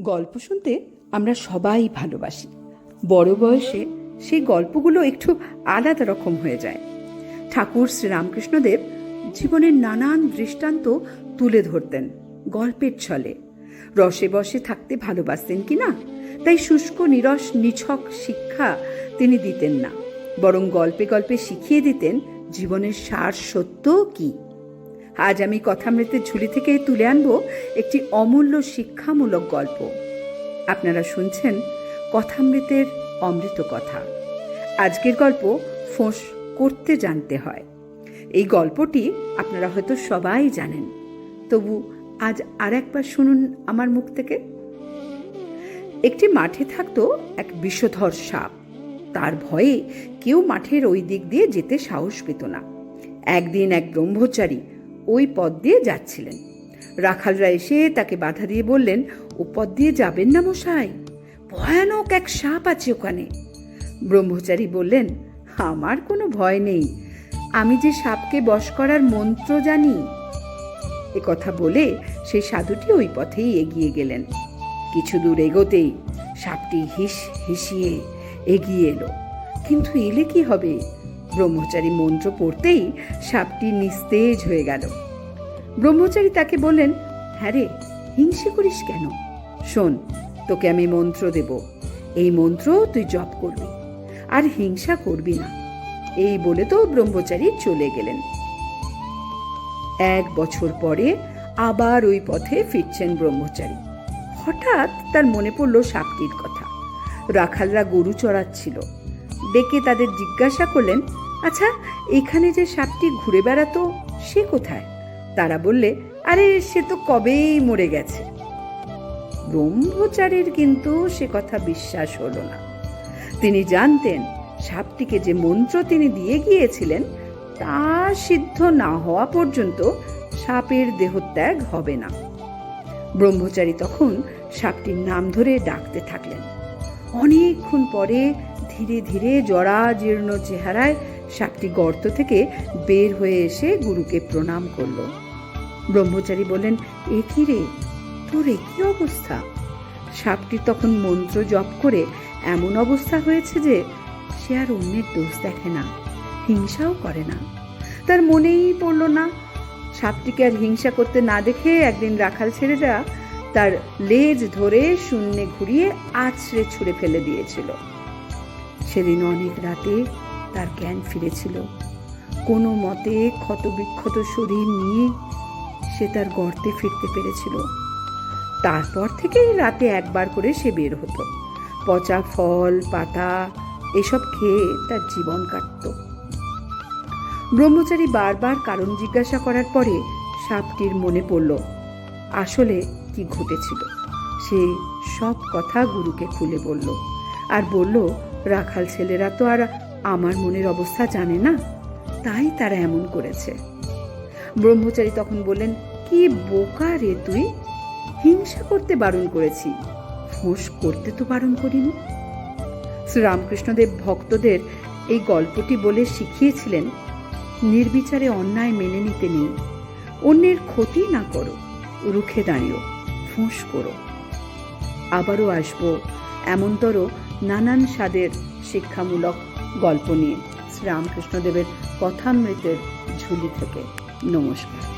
গল্প শুনতে আমরা সবাই ভালোবাসি। বড় বয়সে সেই গল্পগুলো একটু আলাদা রকম হয়ে যায়। ঠাকুর শ্রীরামকৃষ্ণদেব জীবনের নানান দৃষ্টান্ত তুলে ধরতেন গল্পের ছলে। রসে বসে থাকতে ভালোবাসতেন কি না? তাই শুষ্ক, নিরস, নিছক শিক্ষা তিনি দিতেন না। বরং গল্পে গল্পে শিখিয়ে দিতেন জীবনের সার সত্য কি? আজ আমি কথামৃতের ঝুলি থেকে তুলে আনব একটি অমূল্য শিক্ষামূলক গল্প। আপনারা শুনছেন কথামৃতের অমৃত কথা। আজকের গল্প ফোঁস করতে জানতে হয়। এই গল্পটি আপনারা হয়তো সবাই জানেন। তবু আজ আর একবার শুনুন আমার মুখ থেকে। একটি মাঠে থাকতো এক বিষধর সাপ। তার ভয়ে কেউ মাঠের ওই দিক দিয়ে যেতে সাহস পেত না। একদিন এক ব্রহ্মচারী ওই পথ দিয়ে যাচ্ছিলেন। রাখালরা এসে তাকে বাধা দিয়ে বললেন, ও পথ দিয়ে যাবেন না মশাই? ভয়ানক এক সাপ আছে ওখানে। ব্রহ্মচারী বললেন, আমার কোনো ভয় নেই। আমি যে সাপকে বশ করার মন্ত্র জানি। এ কথা বলে সেই সাধুটি ওই পথেই এগিয়ে গেলেন। কিছু দূর এগোতেই সাপটি হিস হিসিয়ে এগিয়ে এলো। কিন্তু এলে কি হবে? ব্রহ্মচারী মন্ত্র পড়তেই সাপটি নিস্তেজ হয়ে গেল। ব্রহ্মচারী তাকে বললেন হ্যাঁ রে, হিংসে করিস কেন? শোন, তোকে আমি মন্ত্র দেব। এই মন্ত্র তুই জপ করবি, আর হিংসা করবি না। এই বলে তো ব্রহ্মচারী চলে গেলেন। এক বছর পরে আবার ওই পথে ফিরছেন ব্রহ্মচারী। হঠাৎ তার মনে পড়ল সাপটির কথা। রাখালরা গরু চড়াচ্ছিল। ডেকে তাদের জিজ্ঞাসা করলেন আচ্ছা এখানে যে সাপটি ঘুরে বেড়াতো, সে কোথায়? তারা বললে, আরে, সে তো কবেই মরে গেছে। ব্রহ্মচারীর কিন্তু সে কথা বিশ্বাস হলো না। তিনি জানতেন, সাপটিকে যে মন্ত্র তিনি দিয়ে গিয়েছিলেন, তা সিদ্ধ না হওয়া পর্যন্ত সাপের দেহত্যাগ হবে না। ব্রহ্মচারী তখন সাপটির নাম ধরে ডাকতে থাকলেন। অনেকক্ষণ পরে ধীরে ধীরে জরা জীর্ণ চেহারায় সাপটি গর্ত থেকে বের হয়ে এসে গুরুকে প্রণাম করল। ব্রহ্মচারী বললেন, এ কি রে? তোর এ কি অবস্থা? সাপটি তখন মন্ত্র জপ করে এমন অবস্থা হয়েছে যে সে আর অন্যের দোষ দেখে না, হিংসাও করে না। তার মনেই পড়ল না। সাপটিকে আর হিংসা করতে না দেখে একদিন রাখাল ছেলেরা তার লেজ ধরে শূন্যে ঘুরিয়ে আছড়ে ছুঁড়ে ফেলে দিয়েছিল। সেদিন অনেক রাতে তার জ্ঞান ফিরেছিল। কোনো মতে ক্ষতবিক্ষত শরীর নিয়ে সে তার গর্তে ফিরতে পেরেছিল। তারপর থেকে রাতে একবার করে সে বের হতো। পচা ফল, পাতা, এসব খেয়ে তার জীবন কাটত। ব্রহ্মচারী বারবার কারণ জিজ্ঞাসা করার পরে সাপটির মনে পড়ল আসলে কি ঘটেছিল? সে সব কথা গুরুকে খুলে বলল। আর বলল, রাখাল ছেলেরা তো আর আমার মনের অবস্থা জানে না। তাই তারা এমন করেছে। ব্রহ্মচারী তখন বললেন, কি বোকা রে তুই? হিংসা করতে বারণ করেছি। ফোঁস করতে তো বারণ করিনি। শ্রীরামকৃষ্ণদেব ভক্তদের এই গল্পটি বলে শিখিয়েছিলেন, নির্বিচারে অন্যায় মেনে নিতে নেই। অন্যের ক্ষতি না করো। রুখে দাঁড়িও, ফোঁস করো। আবারও আসব এমনতর নানান স্বাদের শিক্ষামূলক গল্প নিয়ে শ্রীরামকৃষ্ণদেবের কথামৃতের ঝুলি থেকে। নমস্কার।